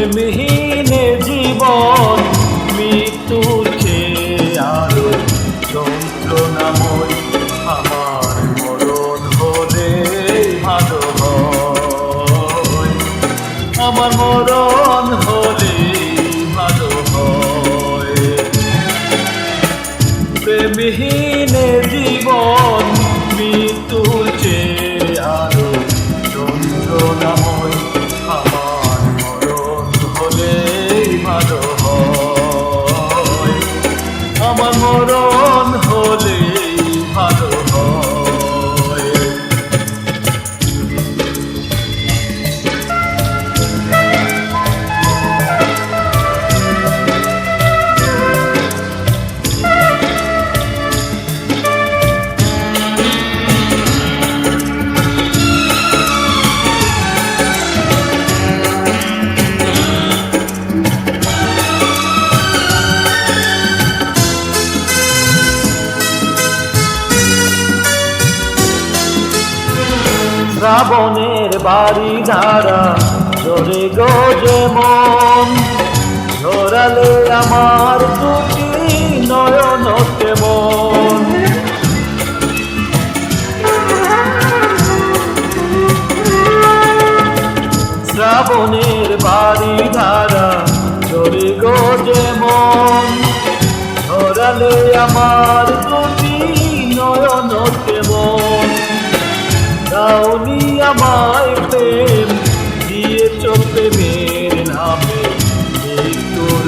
প্রেমহীনে জীবন মৃত্যুর চেয়ে আরও যন্ত্রণাময় আমার মরণ হলে ভালো আমার মরণ হলে ভালো হয়। প্রেমহীনে মরণ হলে। শ্রাবণের বাড়ি ধারা জোরে গজে মন ঝরালে আমার দুটি নয়ন কেমন। শ্রাবণের বাড়ি ধারা জোরে গজে মন ঝরালে আমার দুটি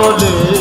হলে